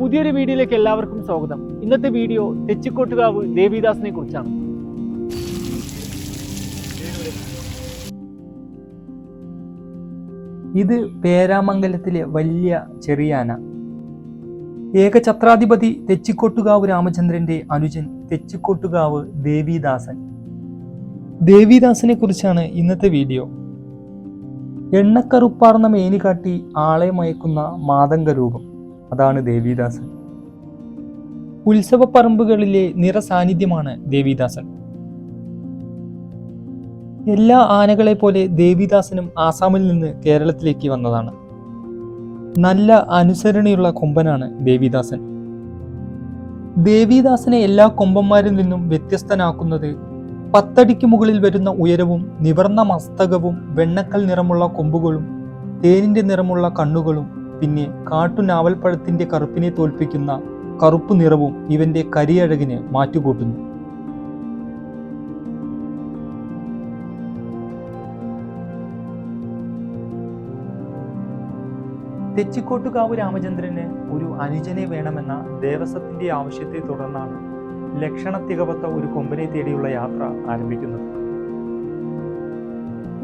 പുതിയൊരു വീഡിയോയിലേക്ക് എല്ലാവർക്കും സ്വാഗതം. ഇന്നത്തെ വീഡിയോ തെച്ചിക്കോട്ടുകാവ് ദേവിദാസിനെ കുറിച്ചാണ്. ഇത് പേരാമംഗലത്തിലെ വലിയ ചെറിയാന ഏകഛത്രാധിപതി തെച്ചിക്കോട്ടുകാവ് രാമചന്ദ്രന്റെ അനുജൻ തെച്ചിക്കോട്ടുകാവ് ദേവിദാസൻ. ദേവിദാസനെ കുറിച്ചാണ് ഇന്നത്തെ വീഡിയോ. എണ്ണക്കറുപ്പാർന്ന മേനി കാട്ടി ആളെ മയക്കുന്ന മാതംഗ രൂപം അതാണ് ദേവിദാസൻ. ഉത്സവപ്പറമ്പുകളിലെ നിറസാന്നിധ്യമാണ് ദേവിദാസൻ. എല്ലാ ആനകളെ പോലെ ദേവിദാസനും ആസാമിൽ നിന്ന് കേരളത്തിലേക്ക് വന്നതാണ്. നല്ല അനുസരണയുള്ള കൊമ്പനാണ് ദേവിദാസൻ. ദേവിദാസനെ എല്ലാ കൊമ്പന്മാരിൽ നിന്നും വ്യത്യസ്തനാക്കുന്നത് പത്തടിക്ക് മുകളിൽ വരുന്ന ഉയരവും നിവർന്ന മസ്തകവും വെണ്ണക്കൽ നിറമുള്ള കൊമ്പുകളും തേനിന്റെ നിറമുള്ള കണ്ണുകളും പിന്നെ കാട്ടു കാട്ടുനാവൽപ്പഴത്തിന്റെ കറുപ്പിനെ തോൽപ്പിക്കുന്ന കറുപ്പ് നിറവും ഇവന്റെ കരിയഴകിന് മാറ്റുകൂട്ടുന്നു. തെച്ചിക്കോട്ടുകാവ് രാമചന്ദ്രന് ഒരു അനുജനെ വേണമെന്ന ദേവസ്വത്തിന്റെ ആവശ്യത്തെ തുടർന്നാണ് ലക്ഷണ തികവത്ത ഒരു കൊമ്പനെ തേടിയുള്ള യാത്ര ആരംഭിക്കുന്നത്.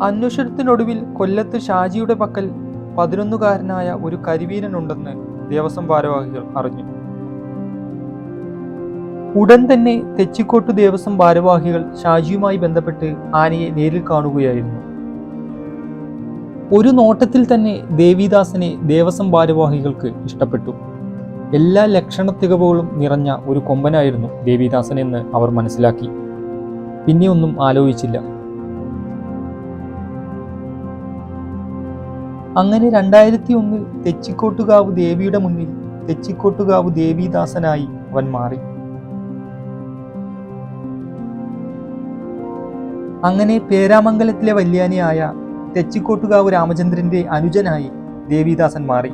അന്വേഷണത്തിനൊടുവിൽ കൊല്ലത്ത് ഷാജിയുടെ പക്കൽ പതിനൊന്നുകാരനായ ഒരു കരിവീരനുണ്ടെന്ന് ദേവസ്വം ഭാരവാഹികൾ അറിഞ്ഞു. ഉടൻ തന്നെ തെച്ചിക്കോട്ട് ദേവസ്വം ഭാരവാഹികൾ ഷാജിയുമായി ബന്ധപ്പെട്ട് ആനയെ നേരിൽ കാണുകയായിരുന്നു. ഒരു നോട്ടത്തിൽ തന്നെ ദേവിദാസനെ ദേവസ്വം ഭാരവാഹികൾക്ക് ഇഷ്ടപ്പെട്ടു. എല്ലാ ലക്ഷണ തികവുകളും നിറഞ്ഞ ഒരു കൊമ്പനായിരുന്നു ദേവിദാസൻ എന്ന് അവർ മനസ്സിലാക്കി. പിന്നെ ഒന്നും ആലോചിച്ചില്ല. അങ്ങനെ രണ്ടായിരത്തി ഒന്നിൽ തെച്ചിക്കോട്ടുകാവ് ദേവിയുടെ മുന്നിൽ തെച്ചിക്കോട്ടുകാവ് ദേവിദാസനായി അവൻ മാറി. അങ്ങനെ പേരാമംഗലത്തിലെ വല്യാനിയായ തെച്ചിക്കോട്ടുകാവ് രാമചന്ദ്രന്റെ അനുജനായി ദേവിദാസൻ മാറി.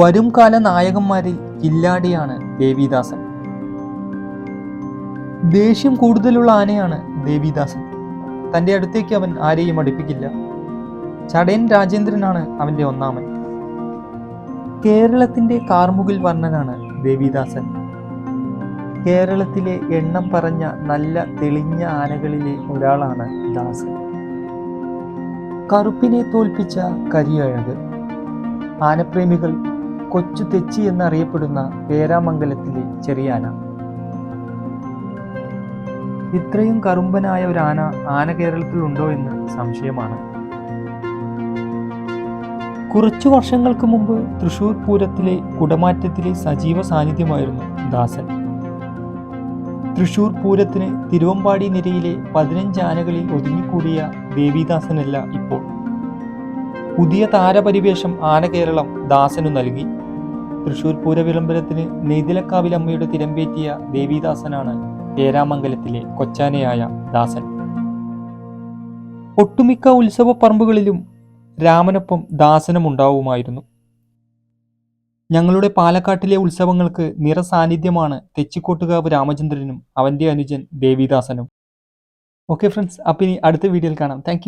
വരും കാല നായകന്മാരിൽ കില്ലാടിയാണ് ദേവിദാസൻ. ദേഷ്യം കൂടുതലുള്ള ആനയാണ് ദേവിദാസൻ. തന്റെ അടുത്തേക്ക് അവൻ ആരെയും അടുപ്പിക്കില്ല. ചടയൻ രാജേന്ദ്രനാണ് അവന്റെ ഒന്നാമൻ. കേരളത്തിന്റെ കാർമുകിൽ വർണനാണ് ദേവിദാസൻ കേരളത്തിലെ എണ്ണം പറഞ്ഞ നല്ല തെളിഞ്ഞ ആനകളിലെ ഒരാളാണ് ദാസൻ. കറുപ്പിനെ തോൽപ്പിച്ച കരിയഴക്. ആനപ്രേമികൾ കൊച്ചു തെച്ചി എന്നറിയപ്പെടുന്ന പേരാമംഗലത്തിലെ ചെറിയാന ഇത്രയും കറുമ്പനായ ഒരു ആന ആന കേരളത്തിൽ ഉണ്ടോ എന്ന് സംശയമാണ്. കുറച്ചു വർഷങ്ങൾക്ക് മുമ്പ് തൃശൂർ പൂരത്തിലെ കുടമാറ്റത്തിലെ സജീവ സാന്നിധ്യമായിരുന്നു ദാസൻ. തൃശൂർ പൂരത്തിന് തിരുവമ്പാടി നിരയിലെ പതിനഞ്ച് ആനകളിൽ ഒതുങ്ങിക്കൂടിയ ദേവിദാസനല്ല ഇപ്പോൾ. പുതിയ താരപരിവേഷം ആനകേരളം ദാസനു നൽകി. തൃശൂർ പൂര വിളംബരത്തിന് നെയ്തിലക്കാവിലമ്മയുടെ തിരമ്പേറ്റിയ ദേവിദാസനാണ് പേരാമംഗലത്തിലെ കൊച്ചാനയായ ദാസൻ. ഒട്ടുമിക്ക ഉത്സവ പറമ്പുകളിലും രാമനൊപ്പം ദാസനും ഉണ്ടാവുമായിരുന്നു ഞങ്ങളുടെ പാലക്കാട്ടിലെ ഉത്സവങ്ങൾക്ക് നിറസാന്നിധ്യമാണ് തെച്ചിക്കോട്ടുകാവ് രാമചന്ദ്രനും അവന്റെ അനുജൻ ദേവിദാസനും. ഓക്കെ ഫ്രണ്ട്സ് അപ്പം ഇനി അടുത്ത വീഡിയോയിൽ കാണാം. താങ്ക്